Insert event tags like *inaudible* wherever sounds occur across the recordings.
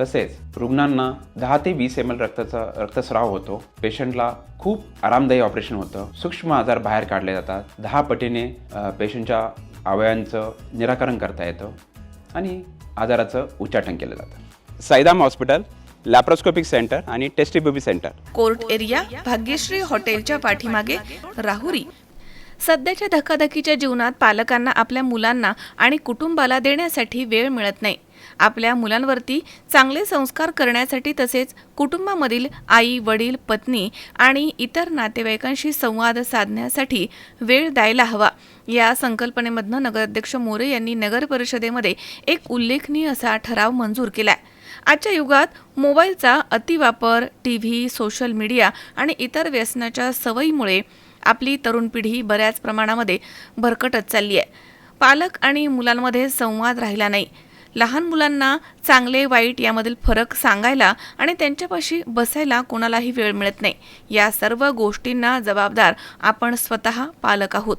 तसेच रुग्णांना दहा ते वीस एम एल रक्ताचा रक्तस्राव होतो. पेशंटला खूप आरामदायी ऑपरेशन होतं. सूक्ष्म आजार बाहेर काढले जातात. दहा पटीने पेशंटच्या अवयवांचं निराकरण करता येतं आणि आजाराचं उच्चाटन केलं जातं. साईदाम हॉस्पिटल लॅप्रोस्कोपिक सेंटर आणि test tube baby centre court area Bhagyashree हॉटेलच्या पाठीमागे राहुरी. सध्याच्या धकाधकीच्या जीवनात पालकांना आपल्या मुलांना आणि कुटुंबाला देण्यासाठी वेळ मिळत नाही. आपल्या मुलांवरती चांगले संस्कार करण्यासाठी तसेच कुटुंबामधील आई वडील पत्नी आणि इतर नातेवाईकांशी संवाद साधण्यासाठी वेळ द्यायला हवा. या संकल्पनेमधनं नगराध्यक्ष मोरे यांनी नगर परिषदेमध्ये एक उल्लेखनीय असा ठराव मंजूर केला आजच्या युगात मोबाईलचा अतिवापर टी व्ही सोशल मीडिया आणि इतर व्यसनाच्या सवयीमुळे आपली तरुण पिढी बऱ्याच प्रमाणामध्ये भरकटत चालली आहे. पालक आणि मुलांमध्ये संवाद राहिला नाही. लहान मुलांना चांगले वाईट यामधील फरक सांगायला आणि त्यांच्यापाशी बसायला कोणालाही वेळ मिळत नाही. या सर्व गोष्टींना जबाबदार आपण स्वतः पालक आहोत.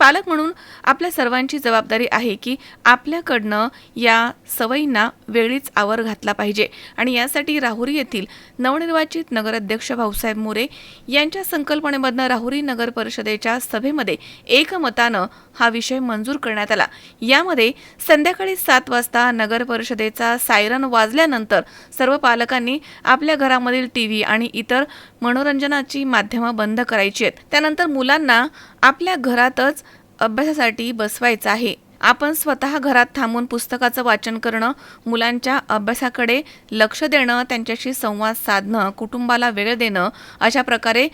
पालक म्हणून आपल्या सर्वांची जबाबदारी आहे की आपल्याकडनं या सवयींना वेळीच आवर घातला पाहिजे. आणि यासाठी राहुरी येथील नवनिर्वाचित नगराध्यक्ष भाऊसाहेब मोरे यांच्या संकल्पनेमधनं राहुरी नगर परिषदेच्या सभेमध्ये एकमतानं हा विषय मंजूर करण्यात आला. यामध्ये संध्याकाळी सात वाजता नगर परिषदेचा सायरन वाजल्यानंतर सर्व पालकांनी आपल्या घरामधील टी व्ही आणि इतर मनोरंजनाची माध्यमं बंद करायची आहेत. त्यानंतर मुलांना आपल्या घरातच अभ्यासासाठी बसवायचं आहे. आपण स्वतः घरात थांबून पुस्तकाचं वाचन करणं मुलांच्या अभ्यासाकडे लक्ष देणं त्यांच्याशी संवाद साधणं कुटुंबाला वेळ देणं अशा प्रकारे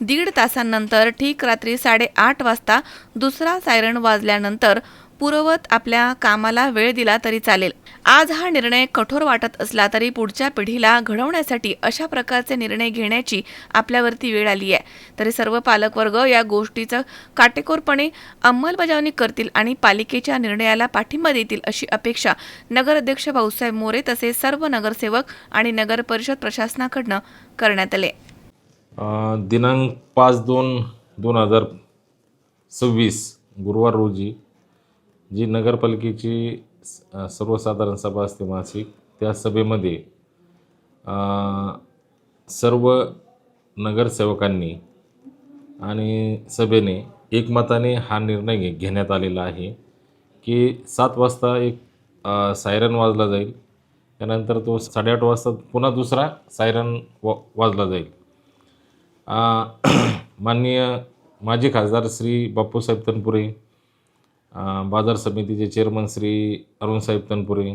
दीड तासांनंतर ठीक रात्री साडेआठ वाजता दुसरा सायरन वाजल्यानंतर पूर्ववत आपल्या कामाला वेळ दिला तरी चालेल. आज हा निर्णय कठोर वाटत असला तरी पुढच्या पिढीला घडवण्यासाठी अशा प्रकारचे निर्णय घेण्याची आपल्यावरती वेळ आली आहे. तरी सर्व पालकवर्ग या गोष्टीचं काटेकोरपणे अंमलबजावणी करतील आणि पालिकेच्या निर्णयाला पाठिंबा देतील अशी अपेक्षा नगराध्यक्ष भाऊसाहेब मोरे तसेच सर्व नगरसेवक आणि नगर परिषद प्रशासनाकडनं करण्यात आले. दिनांक पाच दोन दोन हजार सव्वीस गुरुवार रोजी जी नगरपालिकेची स- सर्वसाधारण सभा असते मासिक त्या सभेमध्ये सर्व नगरसेवकांनी आणि सभेने एकमताने हा निर्णय घेण्यात आलेला आहे की सात वाजता एक सायरन वाजला जाईल. त्यानंतर तो साडेआठ वाजता पुन्हा दुसरा सायरन वा वाजला जाईल. *clears throat* माननीय माजी खासदार श्री बापूसाहेब तनपुरे बाजार समितीचे चेअरमन श्री अरुणसाहेब तनपुरे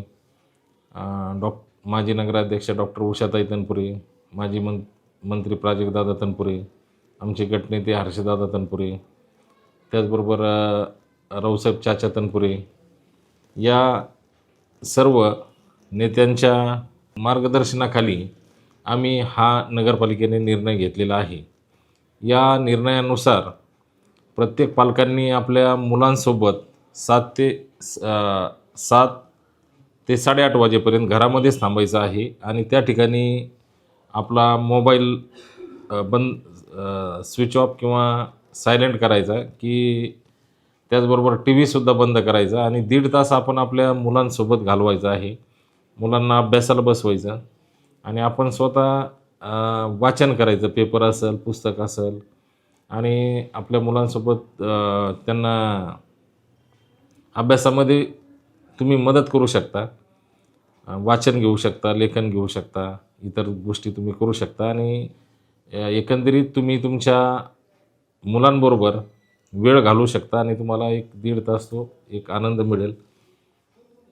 अ, डॉक माजी नगराध्यक्ष डॉक्टर उषाताई तनपुरे माजी मं मंत्री प्राजक्तदादा तनपुरे आमचे गटनेते हर्षदादा तनपुरे त्याचबरोबर राऊसाहेब रावसाहेब चाचा तनपुरे या सर्व नेत्यांच्या मार्गदर्शनाखाली आम्ही हा नगरपालिकेने निर्णय घेतलेला आहे. या निर्णयानुसार प्रत्येक पालकांनी आपल्या मुलांसोबत सात ते स- सात ते साडेआठ वाजेपर्यंत घरामध्येच थांबायचं आहे आणि त्या ठिकाणी आपला मोबाईल बंद स्विच ऑफ किंवा सायलेंट करायचा की त्याचबरोबर टी व्हीसुद्धा बंद करायचा आणि दीड तास आपण आपल्या मुलांसोबत घालवायचं आहे. मुलांना अभ्यासाला बसवायचं आणि आपण स्वतः वाचन करायचं. पेपर असेल पुस्तक असेल आणि आपल्या मुलांसोबत त्यांना अभ्यासामध्ये तुम्ही मदत करू शकता. वाचन घेऊ शकता लेखन घेऊ शकता इतर गोष्टी तुम्ही करू शकता. आणि एकंदरीत तुम्ही तुमच्या मुलांबरोबर वेळ घालवू शकता आणि तुम्हाला एक दीड तास तो एक आनंद मिळेल.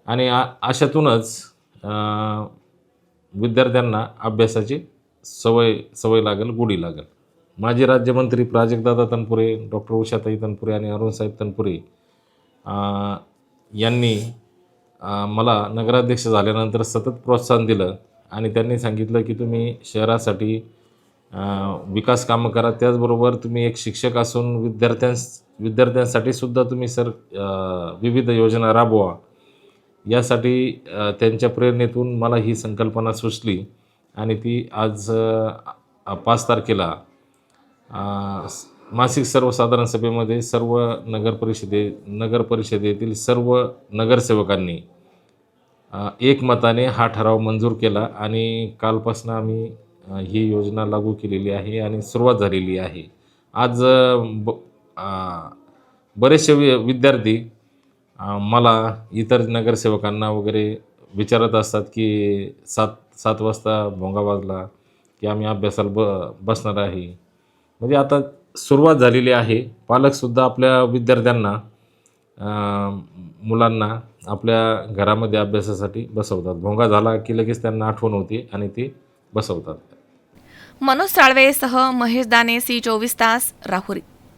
आणि आ अशातूनच विद्यार्थ्यांना अभ्यासाची सवय सवय लागेल गोडी लागेल. माजी राज्यमंत्री प्राजक्तदादा तनपुरे डॉक्टर उषाताई तनपुरे आणि अरुणसाहेब तनपुरे यांनी मला नगराध्यक्ष झाल्यानंतर सतत प्रोत्साहन दिलं आणि त्यांनी सांगितलं की तुम्ही शहरासाठी विकास कामं करा. त्याचबरोबर तुम्ही एक शिक्षक असून विद्यार्थ्यांस विद्यार्थ्यांसाठी सुद्धा तुम्ही सर विविध योजना राबवा. यासाठी त्यांच्या प्रेरणेतून मला ही संकल्पना सुचली आणि ती आज पाच तारखेला मासिक सर्वसाधारण सभेमध्ये सर्व नगर परिषदे नगर परिषदेतील सर्व नगरसेवकांनी एकमताने हा ठराव मंजूर केला आणि कालपासून आम्ही ही योजना लागू केलेली आहे आणि सुरुवात झालेली आहे. आज ब बरेचसे वि विद्यार्थी मला इतर नगरसेवकांना वगैरे विचारत असतात की सात सात वाजता भोंगा वाजला की आम्ही अभ्यासाला ब बसणार आहे. म्हणजे आता सुरुवात झालेली आहे. पालकसुद्धा आपल्या विद्यार्थ्यांना मुलांना आपल्या घरामध्ये अभ्यासासाठी बसवतात. भोंगा झाला की लगेच त्यांना आठवण होती आणि ते बसवतात. मनोज साळवेसह महेश दाने सी चोवीस तास राहुरी.